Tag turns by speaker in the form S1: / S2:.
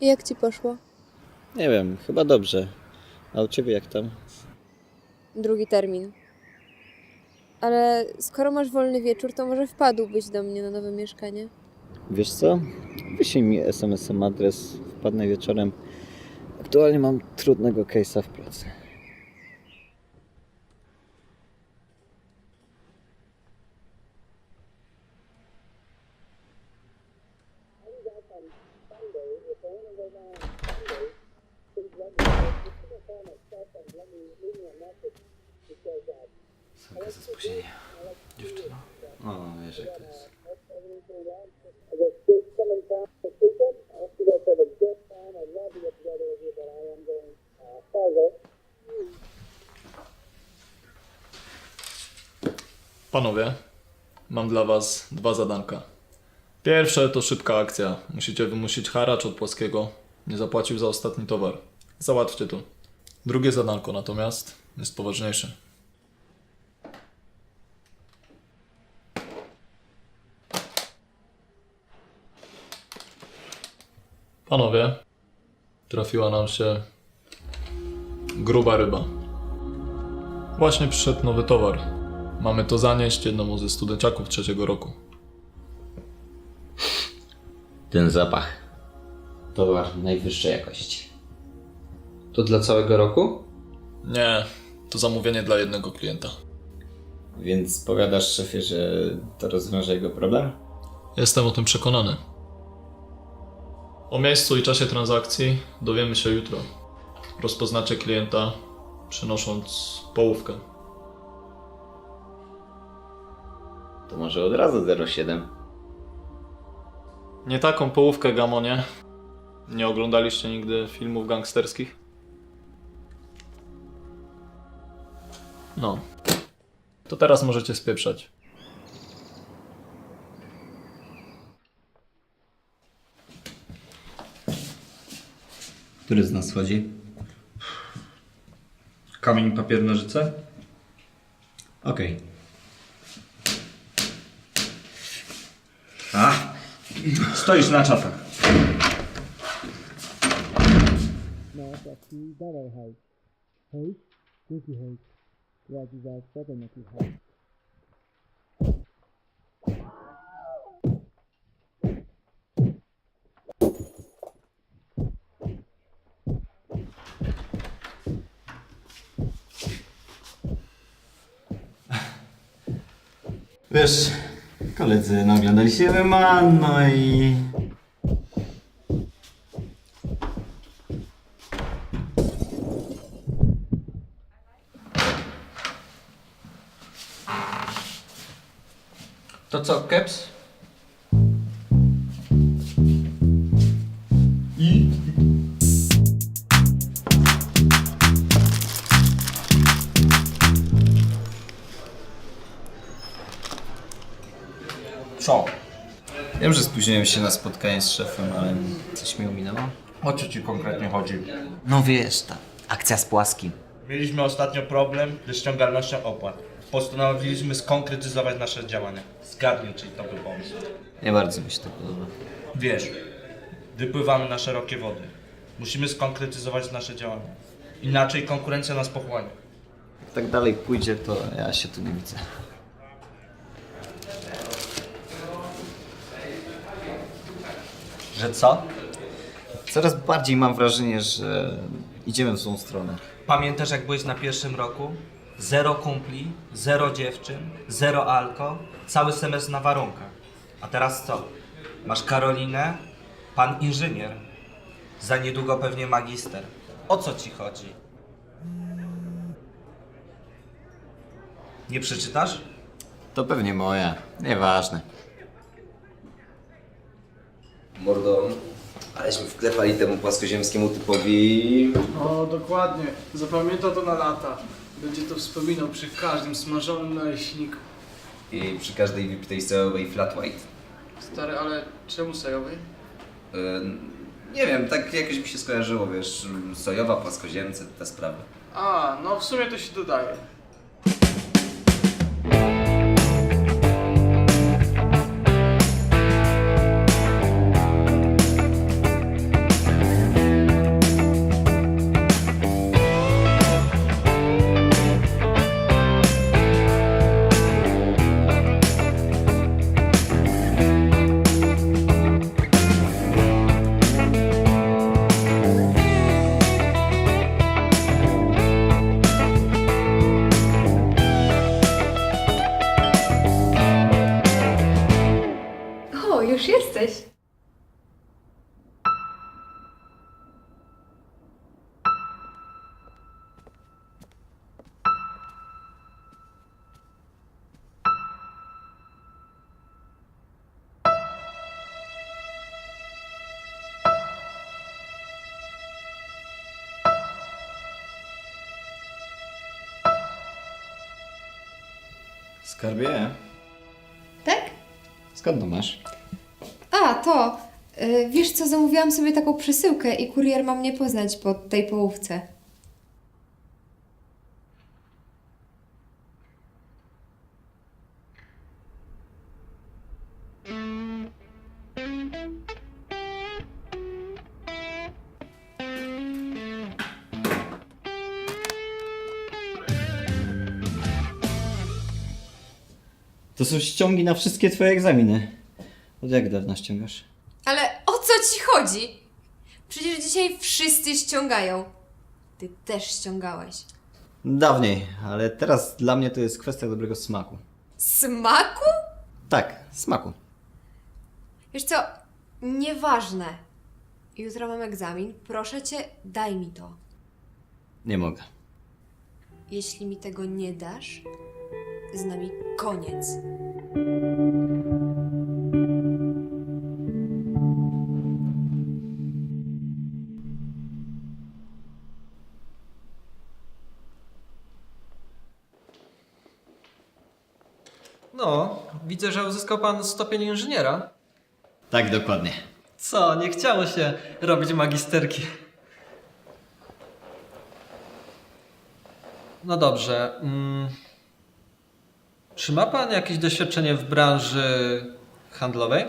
S1: I jak ci poszło?
S2: Nie wiem, chyba dobrze. A u ciebie jak tam?
S1: Drugi termin. Ale skoro masz wolny wieczór, to może wpadłbyś do mnie na nowe mieszkanie?
S2: Wiesz co? Wyślij mi SMS-em adres, wpadnę wieczorem. Aktualnie mam trudnego case'a w pracy. Sorka za spóźnienie. Dziewczyna. O, wiesz jak to jest.
S3: Panowie, mam dla was dwa zadanka. Pierwsze to szybka akcja. Musicie wymusić haracz od płaskiego. Nie zapłacił za ostatni towar. Załatwcie to. Drugie zadanko natomiast jest poważniejsze. Panowie, trafiła nam się gruba ryba. Właśnie przyszedł nowy towar. Mamy to zanieść jednomu ze studenciaków trzeciego roku.
S4: Ten zapach. Towar najwyższej jakości.
S5: To dla całego roku?
S3: Nie, to zamówienie dla jednego klienta.
S4: Więc powiadasz szefie, że to rozwiąże jego problem?
S3: Jestem o tym przekonany. O miejscu i czasie transakcji dowiemy się jutro. Rozpoznacie klienta, przynosząc połówkę.
S4: To może od razu 07.
S3: Nie taką połówkę, Gamonie. Nie oglądaliście nigdy filmów gangsterskich? No. To teraz możecie spieprzać.
S5: Który z nas chodzi? Kamień, papier, nożyce? Okej. Stoisz na czatach. No, taki dalej hejt. Hejt? Jaki hejt? Ja ci zaraz powiem jaki hejt.
S4: Wiesz, koledzy naoglądali się MMA, no i...
S5: To co, Keps?
S4: Wiem, że spóźniłem się na spotkanie z szefem, ale coś mi ominęło.
S5: O co ci konkretnie chodzi?
S4: No wiesz, ta akcja z płaskim.
S6: Mieliśmy ostatnio problem ze ściągalnością opłat. Postanowiliśmy skonkretyzować nasze działania. Zgadnij, czyli to był pomysł.
S4: Nie bardzo mi się to podoba.
S6: Wiesz, wypływamy na szerokie wody. Musimy skonkretyzować nasze działania. Inaczej konkurencja nas pochłania.
S4: Jak tak dalej pójdzie, to ja się tu nie widzę.
S5: Że co?
S4: Coraz bardziej mam wrażenie, że idziemy w złą stronę.
S7: Pamiętasz jak byłeś na pierwszym roku? Zero kumpli, zero dziewczyn, zero alko, cały semestr na warunkach. A teraz co? Masz Karolinę, pan inżynier. Za niedługo pewnie magister. O co ci chodzi? Nie przeczytasz?
S4: To pewnie moja. Nieważne.
S8: Mordo, aleśmy wklepali temu płaskoziemskiemu typowi.
S9: O, dokładnie. Zapamięta to na lata. Będzie to wspominał przy każdym smażonym naleśniku.
S8: I przy każdej wypitej sojowej flat white.
S9: Stary, ale czemu sojowy?
S8: Yy, nie wiem, tak jakoś mi się skojarzyło, wiesz, sojowa, płaskoziemcy, te sprawy.
S9: A, no w sumie to się dodaje.
S4: Skarbie,
S1: Tak?
S4: skąd to masz?
S1: A, to. Y, wiesz co, zamówiłam sobie taką przesyłkę i kurier ma mnie poznać po tej połówce.
S4: To są ściągi na wszystkie twoje egzaminy. Od jak dawna ściągasz?
S1: Ale o co ci chodzi? Przecież dzisiaj wszyscy ściągają. Ty też ściągałeś.
S4: Dawniej, ale teraz dla mnie to jest kwestia dobrego smaku.
S1: Smaku?
S4: Tak, smaku.
S1: Wiesz co, nieważne. Jutro mam egzamin. Proszę cię, daj mi to.
S4: Nie mogę.
S1: Jeśli mi tego nie dasz, z nami koniec.
S10: No, widzę, że uzyskał pan stopień inżyniera.
S4: Tak, dokładnie.
S10: Co, nie chciało się robić magisterki. No dobrze. Mm. Czy ma pan jakieś doświadczenie w branży handlowej?